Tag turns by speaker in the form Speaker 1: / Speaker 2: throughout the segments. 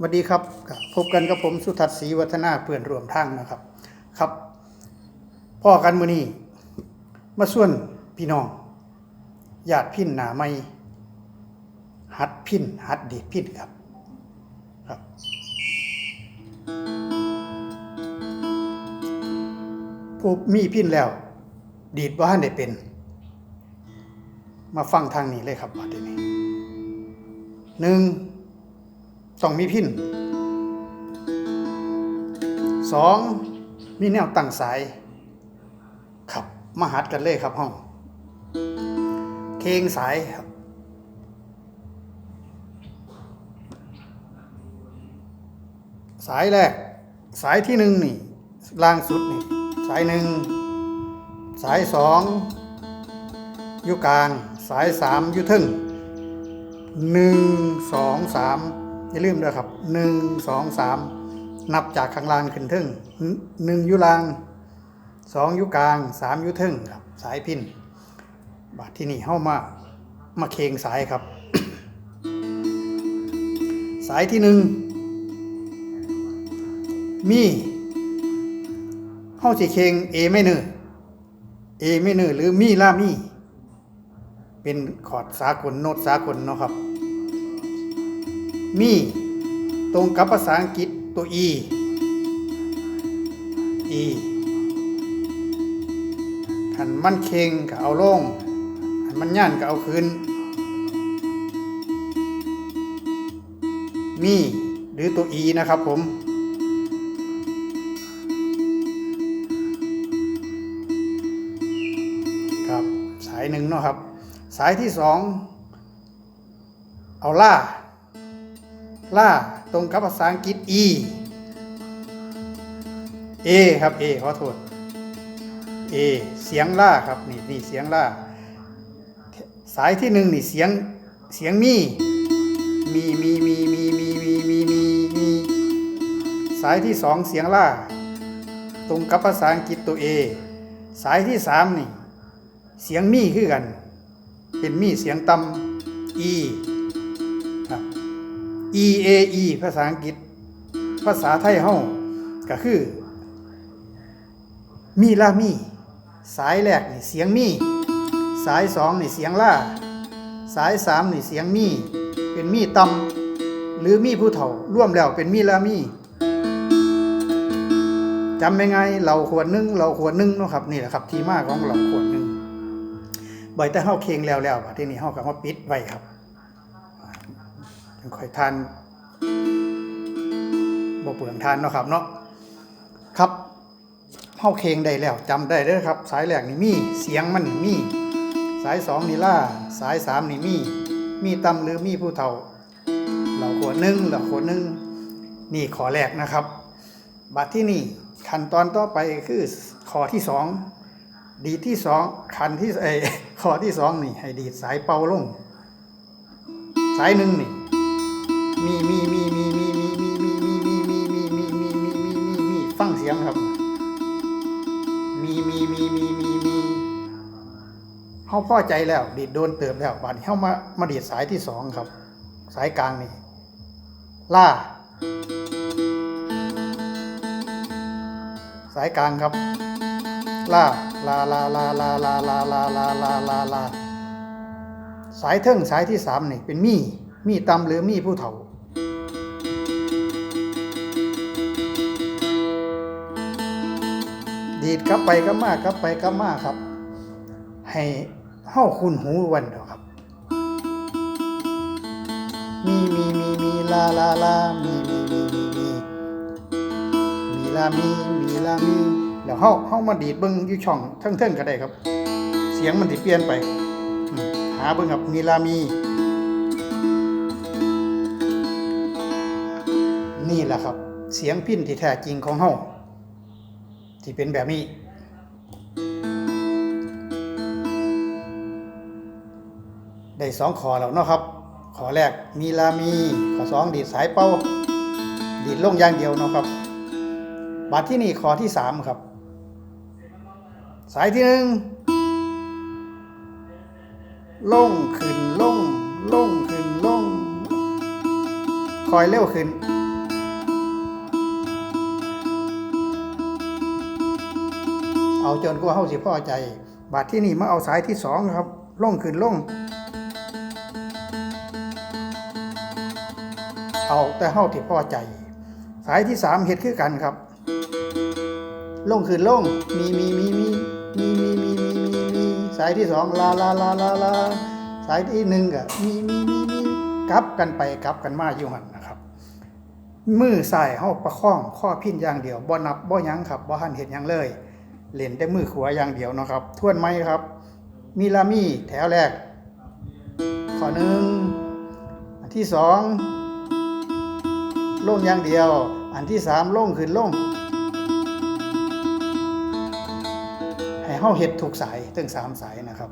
Speaker 1: สวัสดีครับ พบกันกับผมสุทัศน์ศรีวัฒนาเพื่อนร่วมทางนะครับ ครับพ่อกันมือนี้มาส่วนพี่น้องญาติพินหนาไม่หัดพินหัดดีพินครับครับผู้มีพินแล้ว ดีดว่าให้ได้เป็น มาฟังทางนี้เลยครับว่าทีนี้หนึ่ง ต้องมีพินสองมีแนวตั้งสายครับมาหัดกันเลยครับห้องเคงสายครับสายแรก สายที่หนึ่งนี่ล่างสุดนี่สายหนึ่งสายสองอยู่กลาง สายสามอยู่ทึ่งหนึ่งสองสาม อย่าลืมด้วยครับหนึ่งสองสามนับจากข้างล่างขึ้นทึ่งหนึ่งอยุล่างสองอยุกลางสามอยุทึ่งครับ สายพินบาทที่นี่เข้ามามาเคงสายครับ สายที่หนึ่งมีเข้าสิเคงเอไม่เนือเอไม่เนือหรือมีล่ามี เป็นคอร์ดสากลโน้ตสากลเนาะครับ มีตรงกับภาษาอังกฤษตัว e e ขันมันเค็งก็เอาลงขันมันย่านก็เอาคืนมีหรือตัว e นะครับผมครับสายหนึ่งเนาะครับ สายที่สองเอาล่า ล่าตรงกับภาษาอังกฤษ e a ครับ a ขอโทษ a เสียงล่าครับนี่นี่เสียงล่า สายที่หนึ่งนี่เสียงเสียงมีมีมีมีมีมีมีมีมีมีสายที่สองเสียงล่า ตรงกับภาษาอังกฤษตัว a สายที่สามนี่ เสียงมีคือกัน เป็นมีเสียงต่ำ e e a e ภาษาอังกฤษ ภาษาไทยเฮาก็คือ มีลามี สายแรกนี่เสียงมี สายสองนี่เสียงล่า สายสามนี่เสียงมี เป็นมีต่ำหรือมีผู้เฒ่าร่วมแล้วเป็นมีลามีจำยังไงเราขวดนึ่งเราขวดนึ่งนะครับนี่แหละครับ ที่มาของเราขวดนึ่งบ่อยแต่เฮาเคียงแล้วแล้วทีนี้เฮาก็มาปิดไว้ครับ ยังค่อยทานบ่เปลืองทานเนาะครับเนาะครับเฮาเคียงได้แล้วจำได้เด้อครับ สายแรกนี่มีเสียงมันนี่มีสายสองนี่ล่าสายสามนี่มี มีต่ำหรือมีผู้เฒ่าเราขวดหนึ่งเราขวดหนึ่งนี่ขอแรกนะครับ บัดที่นี่ขั้นตอนต่อไปคือขอที่สองดีที่สองขันที่เอขอที่สองนี่ ให้ดีดสายเป่าลง สายหนึ่งนี่ มีมีมีมีมีมีมีมีมีมีมีมีมีมีมีมีมีมีฟังเสียงครับ มีมีมีมีมีมีเฮาพอใจแล้วดีดโดนเติมแล้วบัดนี้เฮามามาดีดสายที่สองครับ สายกลางนี่ล่า สายกลางครับล่าลาลาลาลาลาลาลาลาลาลาลาสายเทิงสายที่สามนี่เป็นมีมีตำหรือมีผู้เฒ่า ดีดกลับไปกลับมากลับไปกลับมาครับ ให้เฮ้าคุณหูวันเดียวครับ มีมีมีมีลาลาลามีมีมีมีมีมีลามีมีลามีแล้วเฮาเฮามาดีดเบิ่งอยู่ช่องเทิงๆก็ได้ครับ เสียงมันสิเปลี่ยนไป หาเบิ่งครับมีลามี นี่แหละครับ เสียงพิ้นที่แท้จริงของเฮา ที่เป็นแบบนี้ ได้สองขอแล้วเนาะครับ ขอแรกมีลามีขอสองดีดสายเป้า ดีดลงอย่างเดียวเนาะครับบัตรที่นี่ขอที่สามครับ สายที่หนึ่งลงขึ้นลงลงขึ้นลงคอยเร็วขึ้น เอาจนกว่าเฮาสิพอใจ บาดที่นี่มาเอาสายที่สองครับล่งขึ้นล่งเอาแต่เฮาที่พอใจ สายที่สามเฮ็ดคือกันครับล่งขึ้นลงมีมีมีมีมีมีมีมีมีมีสายที่สองลาลาลาลาลาสายที่หนึ่งก็มีมีมีมีกลับกันไปกลับกันมาอยู่หันนะครับ มือใส่เฮาประคองข้อพินอย่างเดียวบ่นับบ่ยั้งครับบ่หันเห็นยังเลย เล่นแต่มือขวาอย่างเดียวนะครับทวนไหมครับ มีลามีแถวแรก ข้อหนึ่งอันที่สองลงอย่างเดียว อันที่สามลงขึ้นลงให้เฮาเฮ็ดถูกสายถึงสามสายนะครับ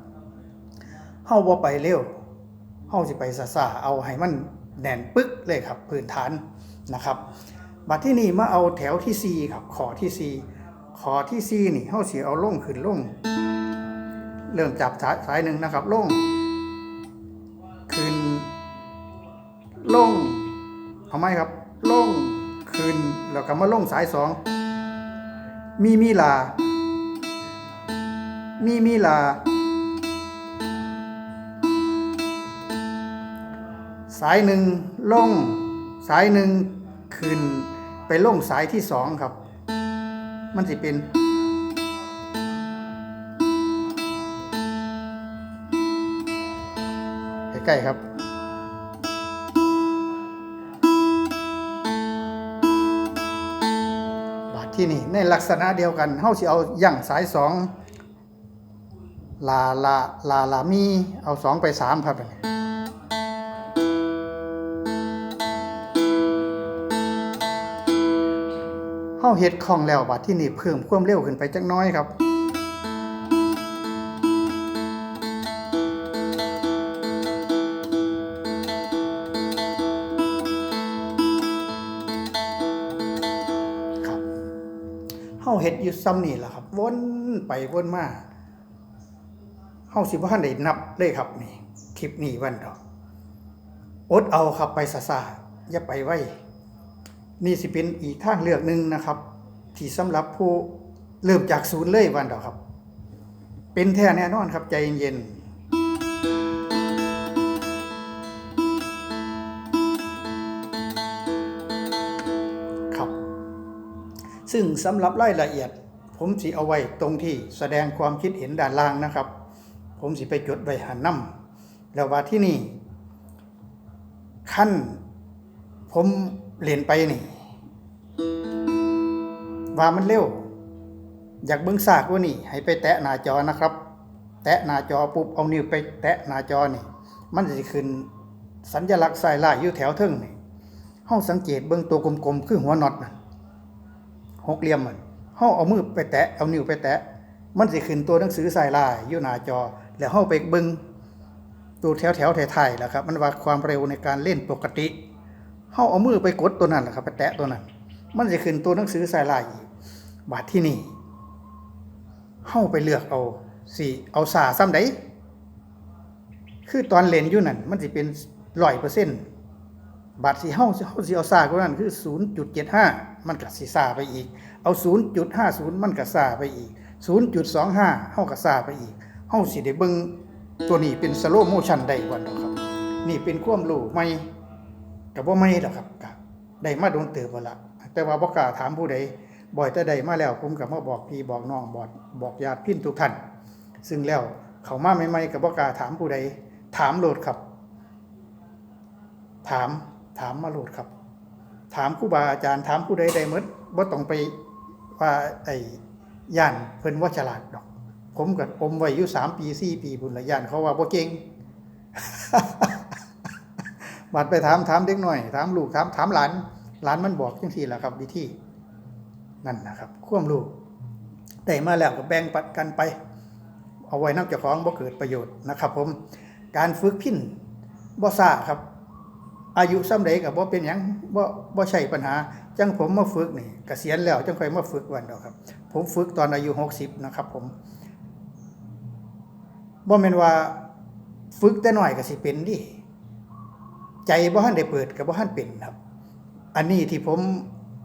Speaker 1: เฮาบ่ไปเร็วเฮาสิไปซ่าเอาให้มันแน่นปึ๊กเลยครับพื้นฐานนะครับ บัดที่นี่มาเอาแถวที่ 4 ครับขอที่ 4 ขอที่4นี่เฮาสิเอาลงขึ้นลง เริ่มจับสายสายหนึ่งนะครับลงขึ้นลงเอาไหมครับลงขึ้นแล้วก็มาลงสายสองมีมีลา มีมีลา สายหนึ่งลง สายหนึ่งขึ้น ไปลงสายที่สองครับ มันสิเป็น ใกล้ๆครับบาทที่นี่ในลักษณะเดียวกันเฮาสิเอาย่างสายสองลาลาลาลามี เอาสองไปสามครับาเฮ็ดคล่องแล้วบาทที่นี่เพิ่มความเร็วขึ้นไปจักน้อยครับเฮาเฮ็ดอยู่ซ้ำนี่แหละครับ วนไปวนมาเฮาสิบ่ทันได้นับเลยครับนี่ คลิปนี้วันดอกอดเอาครับไปซะซาอย่าไปไว้ นี่สิเป็นอีกทางเลือกหนึ่งนะครับ ที่สำหรับผู้เริ่มจากศูนย์เลยวันเดอกครับ เป็นแท้แน่นอนครับใจเย็นๆครับ ซึ่งสำหรับรายละเอียด ผมสิเอาไว้ตรงที่แสดงความคิดเห็นด้านล่างนะครับ ผมสิไปจดไว้หันน้ำแล้วว่าที่นี่ขั้นผม เรียนไปนี่ ว่ามันเร็ว อยากเบิ่งซากว่านี่ ให้ไปแตะหน้าจอนะครับ แตะหน้าจอปุ๊บเอานิ้วไปแตะหน้าจอนี่ มันจะขึ้นสัญลักษณ์สายลายอยู่แถวเทึ่งนี่เฮาสังเกตเบิ่งตัวกลมๆคือหัวน็อตน่ะหกเหลี่ยมมันเฮาเอามือไปแตะเอานิ้วไปแตะ มันสิขึ้นตัวหนังสือสายลายอยู่หน้าจอ แล้วเฮาไปเบิ่งตัวแถวแถวไทยๆแหละครับ มันว่าความเร็วในการเล่นปกติ เฮาเอามือไปกดตัวนั้นแหละครับไปแตะตัวนั้น มันสิขึ้นตัวหนังสือสายลายอีกบาดที่นี่เฮาไปเลือกเอาสิเอาสาซ้ำใดคือตอนเลนอยู่นั่นมันสิเป็น100%บาทสีเฮาเฮาสิเอาซากว่านั้นคือ 0.75 มันก็สิซาไปอีก เอา 0.50 มันก็ซาไปอีก 0.25เฮาก็ซาไปอีกเฮาสิได้เบิ่งตัวนี้เป็นสโลโมชันได้วันดอกครับ นี่เป็นความรู้ใหม่ ก็บ่ใหม่ดอกครับก็ได้มาโดนเติบบ่ละแต่ว่าบ่กล้าถามผู้ใดบ่อยแต่ใดมาแล้วผมก็มาบอกพี่บอกน้องบอกบอกญาติพี่ทุกท่านซึ่งแล้วเขามาใหม่ๆก็บ่กล้าถามผู้ใดถามโหลดครับ ถามถามมาโหลดครับ ถามครูบาอาจารย์ถามผู้ใดใดหมดบ่ต้องไปว่าไอ้ย่านเพิ่นว่าฉลาดดอก ผมก็อมไว้อยู่สามปีสี่ปีบุญละย่านเขาว่าบ่เก่ง บัดไปถามถามเด็กหน่อย ถามลูกถามถามหลานหลานมันบอกจังซี่แหละครับ วิธีนั่นนะครับควมรู้ได้มาแล้วก็แบ่งปันกันไป เอาไว้นำเจ้าของบ่เกิดประโยชน์นะครับ ผมการฝึกพินบ่ซ่าครับ อายุซ้ำใดก็บ่เป็นหยังบ่บ่ใช่ปัญหา จังผมมาฝึกนี่เกษียณแล้วจังค่อยมาฝึกวันดอกครับ ผมฝึกตอนอายุ 60 นะครับ ผมบ่แม่นว่าฝึกแต่น้อยก็สิเป็นดิ ใจบ่ทันได้เปิดก็บ่ทันเป็นครับ อันนี้ที่ผม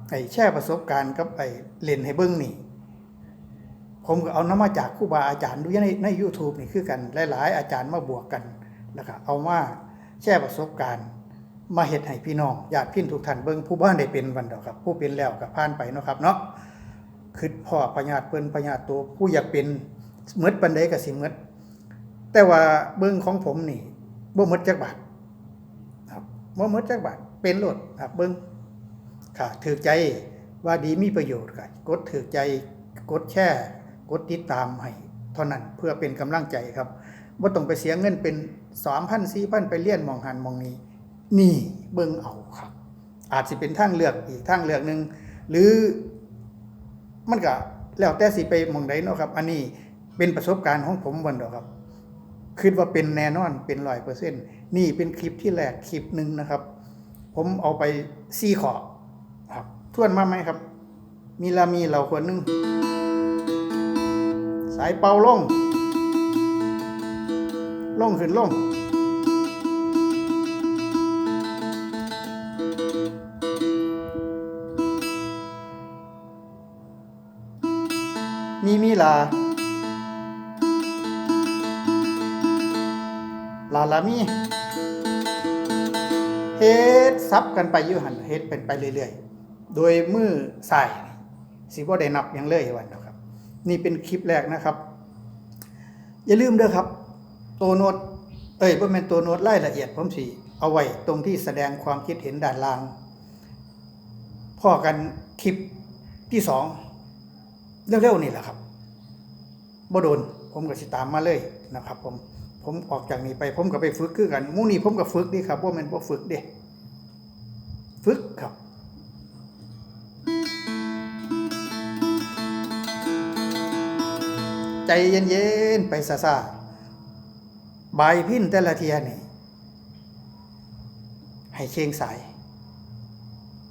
Speaker 1: ไอ้แชร์ประสบการณ์กับไอ้เล่นให้เบิ่งนี่ ผมก็เอาน้ำมาจากครูบาอาจารย์ดูในใน YouTube นี่คือกันหลายๆอาจารย์มาบวกกันแล้วก็เอามาแชร์ประสบการณ์ มาเฮ็ดให้พี่น้องญาติพี่ทุกท่านเบิ่งผู้บ้านได้เป็นวันดอกครับ ผู้เป็นแล้วก็ผ่านไปเนาะครับเนาะคือพ่อพญาติเพิ่นพญาติตัวผู้อยากเป็นหมดปานใดก็สิหมดแต่ว่าเบิ่งของผมนี่บ่หมดจักบาท บบ่หมดจักบาทเป็นโหลดครับเบิ่งค่ะถือใจว่าดีมีประโยชน์ก็กดถือใจกดแชร์กดติดตามให้เท่านั้นเพื่อเป็นกำลังใจครับบ่ต้องไปเสียเงินเป็น3,000 4,000ไปเรียนมองหันมองนี้ นี่เบิ่งเอาครับ อาจสิเป็นทางเลือกอีกทางเลือกหนึ่งหรือมันก็แล้วแต่สิไปมองใดเนาะครับ อันนี้เป็นประสบการณ์ของผมวันเดียวครับ คิดว่าเป็นแน่นอนเป็นร้อยเปอร์เซ็นต์นี่เป็นคลิปที่แรกคลิปหนึ่งนะครับ ผมเอาไปซี่ขอครับทวนมาไหมครับ มีลามีเหล่าคนหนึ่งสายเป่าลงลงขึ้นลงมีมีลาาลามีเฮ็ดซับกันไปอยู่หันเฮ็ดเป็นไปเรื่อยๆ โดยมือใส่สิบ่ได้นับยังเลยวันเดียวครับ นี่เป็นคลิปแรกนะครับ อย่าลืมเด้อครับ ตัวโน้ตเอ้ยบ่แม่นตัวโน้ตรายละเอียดผมสิเอาไว้ตรงที่แสดงความคิดเห็นด้านล่างพ่อกันคลิปที่สองเร็วๆนี่แหละครับบ่โดนผมก็สิตามมาเลยนะครับผม ผมออกจากนี้ไปผมก็ไปฝึกคือกันมู่นี้ผมก็ฝึกเดีครับว่ามันบ่ฝึกเด้ฝึกครับใจเย็นๆไปซะซาๆบพินแต่ละเทียนี่ ให้เชงสาย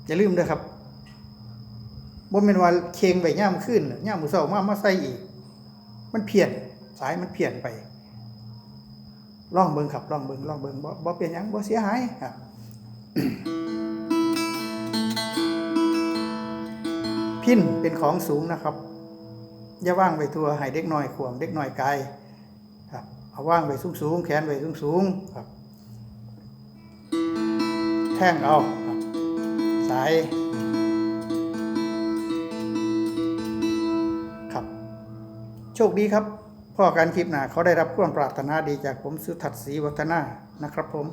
Speaker 1: อย่าลืมเด้อครับบ่แม่นว่าเคงไปย่ามขึ้นย่ามมือเช้ามามาใส่อีก มันเพี้ยน สายมันเพี้ยนไป ลองเบิ่งครับลองเบิ่งลองเบิ่งบ่เป็นหยังบ่เสียหายครับพินเป็นของสูงนะครับ อย่าว่างไว้ทั่วให้เด็กน้อยขวมเด็กน้อยไกายครับเอาว่างไว้สูงแขนไว้สูงครับ แท่งเอาครับสายครับ โชคดีครับ พ่อการคลิปหนาเขาได้รับความปรารถนาดีจากผมสุทัศน์ศรีวัฒนานะครับผม